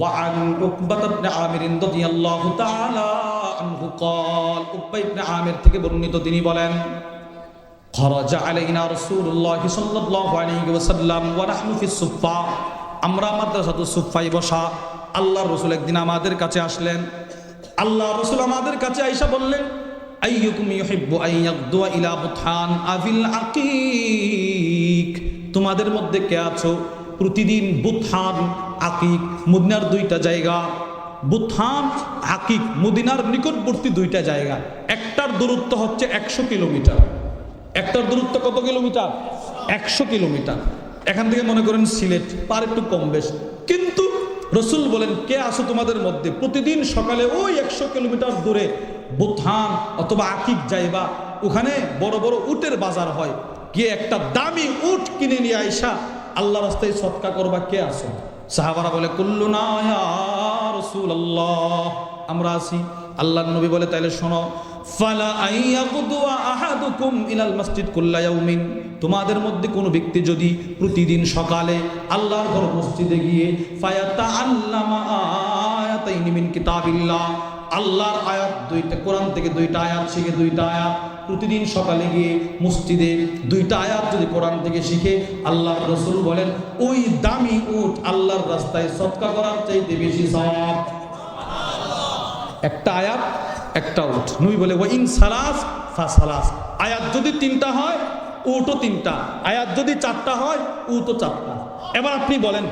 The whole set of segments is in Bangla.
وعن عقبة بن عامر رضي الله تعالى عنه قال عقبة بن عامر থেকে বর্ণিত তিনি বলেন خرج علينا رسول الله صلى الله عليه وسلم ونحن في الصفة আমরা মাদ্রাসাতুস সুফাই বসা আল্লাহর রসুল একদিন আমাদের কাছে আসলেন আল্লাহ রসুল আমাদের কাছে আইসা বললেন আইয়ুকুম ইউহিব্বু আন ইয়াগদুয়া ইলা বুতহান আফিল আকিক তোমাদের মধ্যে কে আছো প্রতিদিন বুতহান আকিক, মদিনার দুইটা জায়গা। বুতহান আকিক, মদিনার নিকটবর্তী দুইটা জায়গা। একটার দূরত্ব হচ্ছে একশো কিলোমিটার। একটার দূরত্ব কত কিলোমিটার? একশো কিলোমিটার। এখান থেকে মনে করেন সিলেট, পার একটু কম বেশ। কিন্তু রসুল বলেন, কে আসো তোমাদের মধ্যে? প্রতিদিন সকালে ওই একশো কিলোমিটার দূরে বুথান অথবা আকিক যাইবা। ওখানে বড় বড় উটের বাজার হয়। গিয়ে একটা দামি উট কিনে নিয়ে আইসা আল্লাহ রাস্তায় সৎকা করবা কে আসো সাহাবারা বলে, কুল্লু না রসুল আল্লাহ আমরা আছি। আল্লাহ নবী বলে, তাইলে শোনো তোমাদের মধ্যে কোনো ব্যক্তি যদি প্রতিদিন সকালে আল্লাহর মসজিদে গিয়ে ফায়াতা কিতাবিল্লাহ। আল্লাহর আয়াত দুইটা, কোরআন থেকে দুইটা আয়াত শিখে দুইটা আয়াত, প্রতিদিন সকালে গিয়ে মসজিদে দুইটা আয়াত যদি কোরআন থেকে শিখে আল্লাহর রসুল বলেন, ওই দামি উঠ আল্লাহর রাস্তায় সৎকা করার চাইতে বেশি সওয়াব একটা আয়াত, একটা উঠ নুই বলে ও ইন সালাস ফা সালাস। আয়াত যদি তিনটা হয়, উটও তিনটা। আয়াত যদি চারটা হয়, উটও চারটা। এবার আপনি বলেন,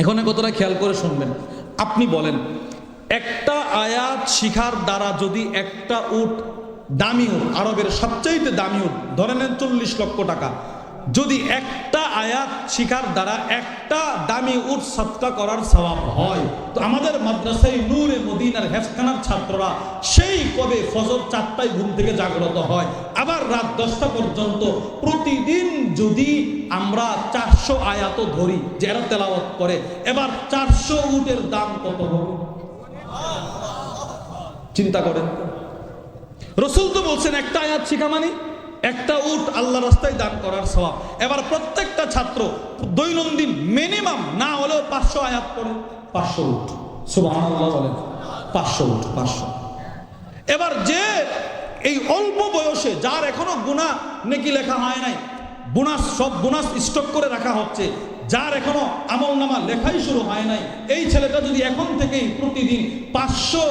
এখানে কতটা খেয়াল করে শুনবেন। আপনি বলেন একটা আয়াত শিখার দ্বারা যদি একটা উট দামি উট, আরবের সবচাইতে দামি উট, ধরে নেন চল্লিশ লক্ষ টাকা, যদি একটা আয়াত শিখার দ্বারা একটা দামি উট সৎকা করার স্বভাব হয়, তো আমাদের মাদ্রাসায় নূরে মদিনার হেফখানার ছাত্ররা সেই কবে ফজর চারটায় ঘুম থেকে জাগ্রত হয়। আবার রাত দশটা পর্যন্ত প্রতিদিন যদি আমরা চারশো আয়াত ধরি যে এরা তেলাওয়াত করে, এবার চারশো উটের দাম কত হবে? চিন্তা করেন। রসুল তো বলছেন, একটা আয়াত শিখা মানে একটা উট আল্লাহ রাস্তায় দান করার স্বভাব এবার প্রত্যেকটা ছাত্র দৈনন্দিন মিনিমাম না হলেও পাঁচশো আয়াত করে পাঁচশো উঠ সুবাহ বলেন। পাঁচশো উঠ পাঁচশো। এবার যে এই অল্প বয়সে, যার এখনও গুণা নেকি লেখা হয় নাই বোনাস সব বোনাস স্টক করে রাখা হচ্ছে যার এখনও আমল নামা লেখাই শুরু হয় নাই, এই ছেলেটা যদি এখন থেকেই প্রতিদিন পাঁচশো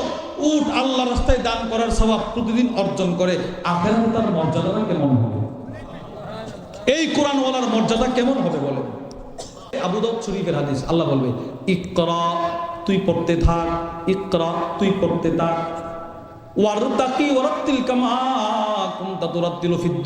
উট আল্লাহ রাস্তায় দান করার স্বভাব প্রতিদিন অর্জন করে আখের তার মর্যাদাটা কেমন হবে? এই কোরআনওয়ালার মর্যাদা কেমন হবে বলে? আবু দাউদ শরীফের হাদিস, আল্লাহ বলবে, ইকরা, তুই পড়তে থাক, ইকরা, তুই পড়তে থাক। ওয়ারতাকি ওয়ারাত্তিল কামা কুনতা তুরাত্তিলু ফিদ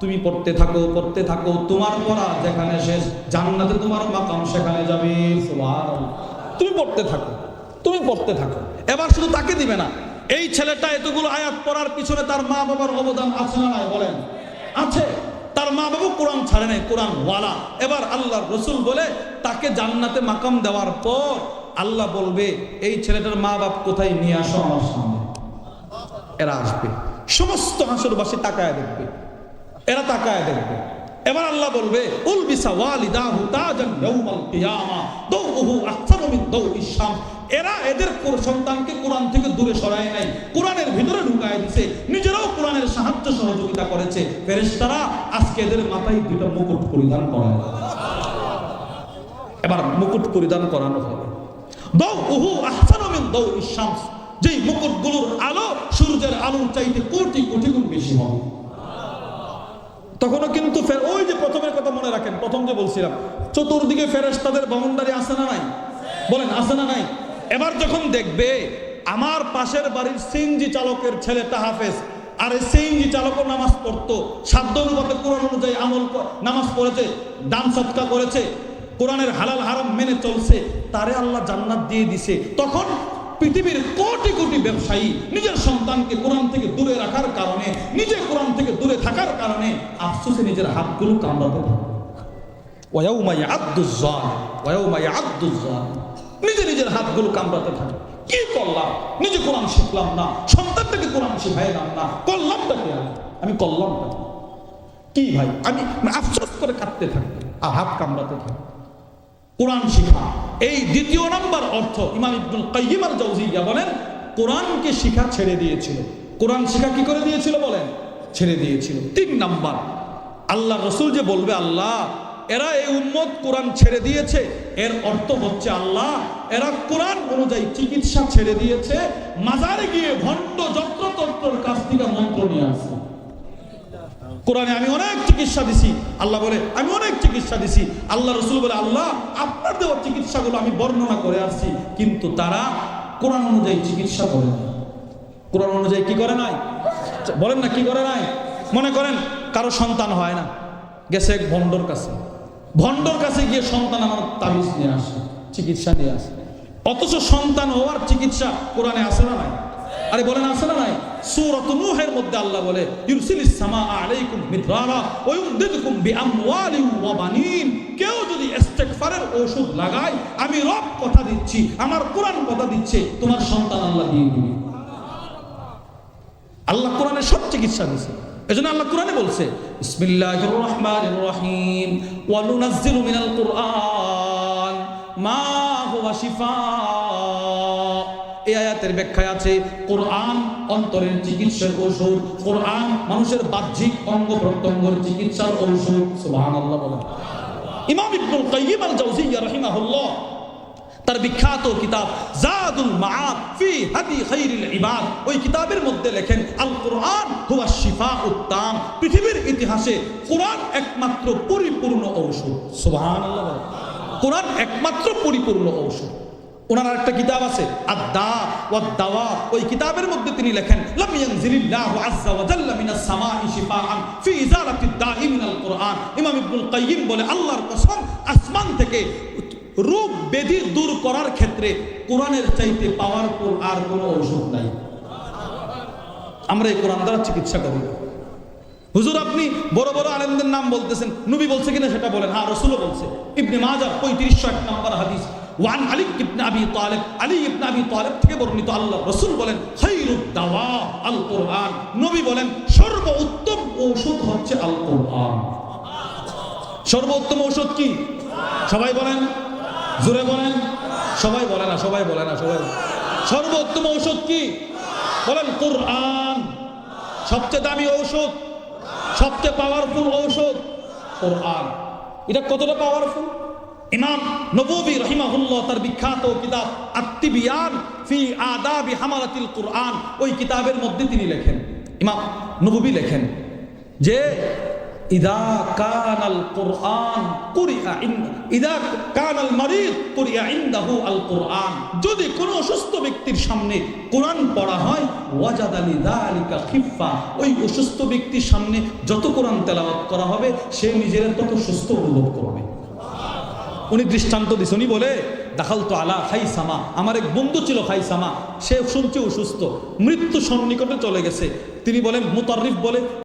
তুমি পড়তে থাকো পড়তে থাকো, তোমার পড়া যেখানে শেষ, জান্নাতে তোমার মাকাম সেখানে যাবে। তুমি পড়তে থাকো, তুমি পড়তে থাকো। এবার শুধু তাকে দিবে না। এই ছেলেটা এতগুলো আয়াত পড়ার পিছনে তার মা বাবার অবদান আছে না নাই বলেন? আছে। তার মা বাবু কোরআন ছাড়ে নাই, কোরআন ওয়ালা। এবার আল্লাহ রসুল বলে, তাকে জান্নাতে মাকাম দেওয়ার পর আল্লাহ বলবে, এই ছেলেটার মা বাপ কোথায়? নিয়ে আসো আমার সামনে। এরা আসবে। সমস্ত হাসরবাসী তাকায় দেখবে। এরা তাকায় দেখবে। এবার আল্লাহ বলবে এরা এদের সন্তানকে কোরআন থেকে দূরে সরায় নাই। কোরআনের ভিতরে ঢুকায় দিছে। নিজেরাও কোরআনের সাহায্য সহযোগিতা করেছে। ফেরেশতারা আজকে এদের মাথায় দুটো মুকুট পরিধান করায়। এবার মুকুট পরিধান করানো হবে। দাউহু আহসানু মিন দাউইশ শামস। যেই মুকুটগুলোর আলো সূর্যের আলোর চাইতে কোটি কোটি গুণ বেশি হবে তখনও কিন্তু ওই যে প্রথমের কথা মনে রাখেন, প্রথম যে বলছিলাম, চতুর্দিকে ফেরেস তাদের বাউন্ডারি আছে না নাই? বলেন, আছে না নাই? এবার যখন দেখবে, আমার পাশের বাড়ির সিএনজি চালকের ছেলেটা হাফেজ, আর সিএনজি চালকও নামাজ পড়তো, সাধ্য অনুপাতে কোরআন অনুযায়ী আমল নামাজ পড়েছে, দান সৎকা করেছে, কোরআনের হালাল হারাম মেনে চলছে, তারে আল্লাহ জান্নাত দিয়ে দিছে। তখন পৃথিবীর কোটি কোটি ব্যবসায়ী নিজের সন্তানকে কোরআন থেকে দূরে রাখার কারণে, নিজে কোরআন থেকে দূরে থাকার কারণে আফসোসে নিজের হাতগুলো কামড়াতে থাকে। ওয়াউমা ইয়াদুজ জালিম ওয়াউমা নিজে নিজের হাতগুলো কামড়াতে থাকে। কি করলাম? নিজে কোরআন শিখলাম না, সন্তানটাকে কোরআন শিখাইলাম না, করলামটা কি আমি? করলামটা কি? ভাই? আমি আফসোস করে কাঁদতে থাকব আর হাত কামড়াতে থাকব কোরআন শিখা। এই দ্বিতীয় নাম্বার অর্থ ইমাম ইবনুল কাইয়িম আল জাওজিয়া বলেন, কোরআনকে শিখা ছেড়ে দিয়েছিল। কোরআন শিখা কি করে দিয়েছিল বলেন? ছেড়ে দিয়েছিল। তিন নাম্বার, আল্লাহ রসুল যে বলবে, আল্লাহ, এরা এই উম্মত কোরআন ছেড়ে দিয়েছে, এর অর্থ হচ্ছে আল্লাহ, এরা কোরআন অনুযায়ী চিকিৎসা ছেড়ে দিয়েছে, মাজারে গিয়ে ভণ্ড যত্রতন্ত্রর কাছ থেকে মন্ত্র নিয়ে আসছে। কোরআনে আমি অনেক চিকিৎসা দিছি। আল্লাহ বলে, আমি অনেক চিকিৎসা দিছি। আল্লাহ রসুল বলে, আল্লাহ, আপনার দেওয়া চিকিৎসাগুলো আমি বর্ণনা করে আসছি। কিন্তু তারা কোরআন অনুযায়ী চিকিৎসা করে না কোরআন অনুযায়ী কি করে নাই? বলেন না, কি করে নাই? মনে করেন, কারও সন্তান হয় না, গেছে এক ভণ্ডর কাছে। ভণ্ডর কাছে গিয়ে সন্তান আমার তাবিজ নিয়ে আসে, চিকিৎসা নিয়ে আসে। অথচ সন্তান হওয়ার চিকিৎসা কোরআনে আসে না নাই? আরে বলেন আসে না নাই? সূরাত নূহের মধ্যে আল্লাহ বলে সামা আলাইকুম মিদরারা ওয়া ইউমদিদুকুম বিআমওয়ালিন ওয়া বানিন। কেউ যদি ঔষধ লাগায়, আমি রব কথা দিচ্ছি, আমার কোরআন কথা দিচ্ছে, তোমার সন্তান আল্লাহ দিয়ে দিবে। আল্লাহ কোরআনে সব চিকিৎসা দিয়েছে। এজন্য আল্লাহ কোরআনে বলছে, বিসমিল্লাহির রহমানির রহিম। ওয়া নুনাজ্জিলু মিনাল মা হুয়া শিফা এই আয়াতের ব্যাখ্যায় আছে, কোরআন অন্তরের চিকিৎসার ঔষধ, কোরআন মানুষের বাহ্যিক অঙ্গ প্রত্যঙ্গের চিকিৎসার ঔষধ, সুবহানাল্লাহ বলেন ইমাম ইবনুল কাইয়িম আল জাওজিয়্যা রাহিমাহুল্লাহ তার বিখ্যাত কিতাব জাদুল মাআদ ফি হাদি খাইরিল ইবাদ, ওই কিতাবের মধ্যে লেখেন আল কোরআন হুয়া শিফা উত্তাম পৃথিবীর ইতিহাসে কোরআন একমাত্র পরিপূর্ণ ঔষধ, সুবহানাল্লাহ। কোরআন একমাত্র পরিপূর্ণ ঔষধ ওনার একটা কিতাব আছে আদা ওয়াদ দাওয়া। ওই কিতাবের মধ্যে তিনি লেখেন, লাম আযজা ওয়া জাল্লা মিনাস শিফাআন ফি ইজালাতিদ দাই মিনাল ইমাম ইবনুল বলে, আল্লাহর কসম, আসমান থেকে রোগ ব্যাধি দূর করার ক্ষেত্রে কোরআনের চাইতে পাওয়ার পাওয়ারফুল আর কোনো ঔষধ নাই। আমরা এই কোরআন দ্বারা চিকিৎসা করি। হুজুর, আপনি বড় বড় আলেমদের নাম বলতেছেন, নবী বলছে কিনা সেটা বলেন। হ্যাঁ রসুলও বলছে। ইবনে মাজা পঁয়ত্রিশশো এক নম্বর হাদিস। ওয়ান আলী ইবনে আবি তালেব, আলী ইবনে আবি তালেব থেকে বর্ণিত আল্লাহ রসুল বলেন দাওয়া আল কোরআন। নবী বলেন, সর্বোত্তম ঔষধ হচ্ছে আল কোরআন। সর্বোত্তম ঔষধ কি? সবাই বলেন, জোরে বলেন। সবাই বলে না, সবাই বলে না, সবাই সর্বোত্তম ঔষধ কি? বলেন, কোরআন। সবচেয়ে দামি ঔষধ, সবচেয়ে পাওয়ারফুল ঔষধ, কোরআন। এটা কতটা পাওয়ারফুল ইমাম নববী রহিমাহুল্লাহ তার বিখ্যাত কিতাব আত্মিবিয়ান ফি আদাবি হামালাতিল কোরআন, ওই কিতাবের মধ্যে তিনি লেখেন। ইমাম নববী লেখেন যে, ইদা কানাল কোরআন কুরিয়া ইদা কানাল মারিদ কুরিয়া ইনদাহু আল কোরআন যদি কোনো অসুস্থ ব্যক্তির সামনে কোরআন পড়া হয়, ওয়াজাদ দালিকা খিফা ওই অসুস্থ ব্যক্তির সামনে যত কোরআন তেলাওয়াত করা হবে, সে নিজের তত সুস্থ অনুভব করবে। উনি দৃষ্টান্ত দিস উনি বলে দাখাল তো আলা খাইসামা আমার এক বন্ধু ছিল খাইসামা সে শুনছে অসুস্থ মৃত্যু সন্নিকটে চলে গেছে। তিনি বলেন মুতারিফ বলে